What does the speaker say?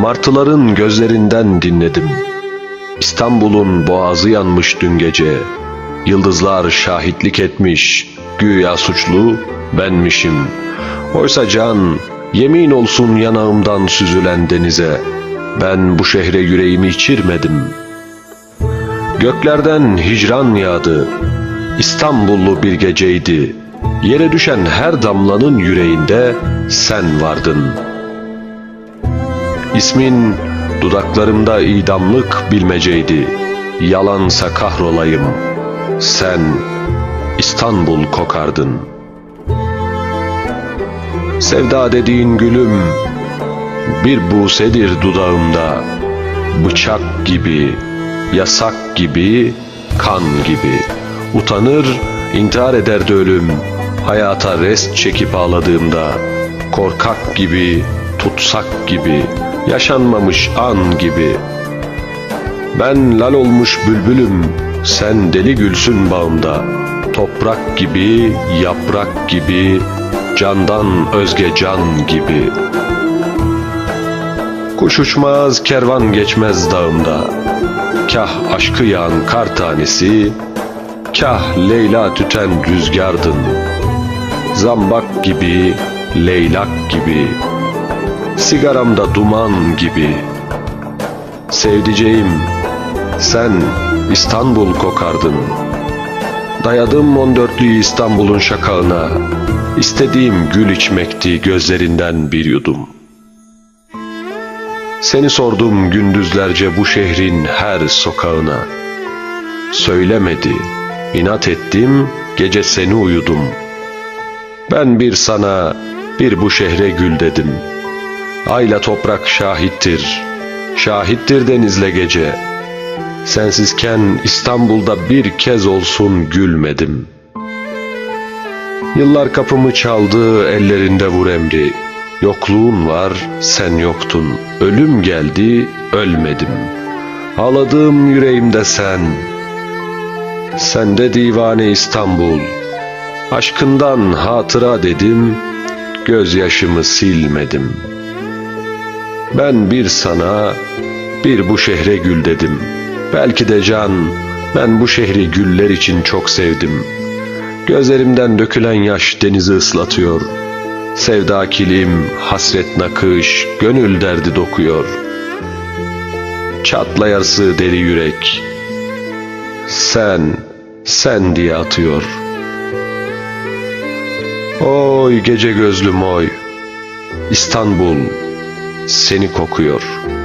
martıların gözlerinden dinledim. İstanbul'un boğazı yanmış dün gece. Yıldızlar şahitlik etmiş, güya suçlu benmişim. Oysa can, yemin olsun yanağımdan süzülen denize. Ben bu şehre yüreğimi içirmedim. Göklerden hicran yağdı. İstanbullu bir geceydi. Yere düşen her damlanın yüreğinde sen vardın. İsmin dudaklarımda idamlık bilmeceydi. Yalansa kahrolayım. Sen İstanbul kokardın. Sevda dediğin gülüm bir busedir dudağımda. Bıçak gibi, yasak gibi, kan gibi. Utanır, intihar ederdi ölüm. Hayata rest çekip ağladığımda. Korkak gibi, tutsak gibi, yaşanmamış an gibi. Ben lal olmuş bülbülüm, sen deli gülsün bağımda. Toprak gibi, yaprak gibi, candan özge can gibi. Kuş uçmaz, kervan geçmez dağımda. Kah aşkı yağan kar tanesi, kah Leyla tüten rüzgardın. Zambak gibi, leylak gibi, sigaramda duman gibi. Sevdiceğim, sen İstanbul kokardın. Dayadım on dörtlüyü İstanbul'un şakağına. İstediğim gül içmekti gözlerinden bir yudum. Seni sordum gündüzlerce bu şehrin her sokağına. Söylemedi, inat ettim, gece seni uyudum. Ben bir sana, bir bu şehre gül dedim. Ayla toprak şahittir, şahittir denizle gece. Sensizken İstanbul'da bir kez olsun gülmedim. Yıllar kapımı çaldı, ellerinde vur emri. Yokluğun var, sen yoktun. Ölüm geldi, ölmedim. Ağladığım yüreğimde sen. Sende divane İstanbul. Aşkından hatıra dedim, gözyaşımı silmedim. Ben bir sana, bir bu şehre gül dedim. Belki de can, ben bu şehri güller için çok sevdim. Gözlerimden dökülen yaş denizi ıslatıyor. Sevda kilim, hasret nakış, gönül derdi dokuyor. Çatlayası deli yürek. Sen, sen diye atıyor. Oy gece gözlüm oy. İstanbul seni kokuyor.''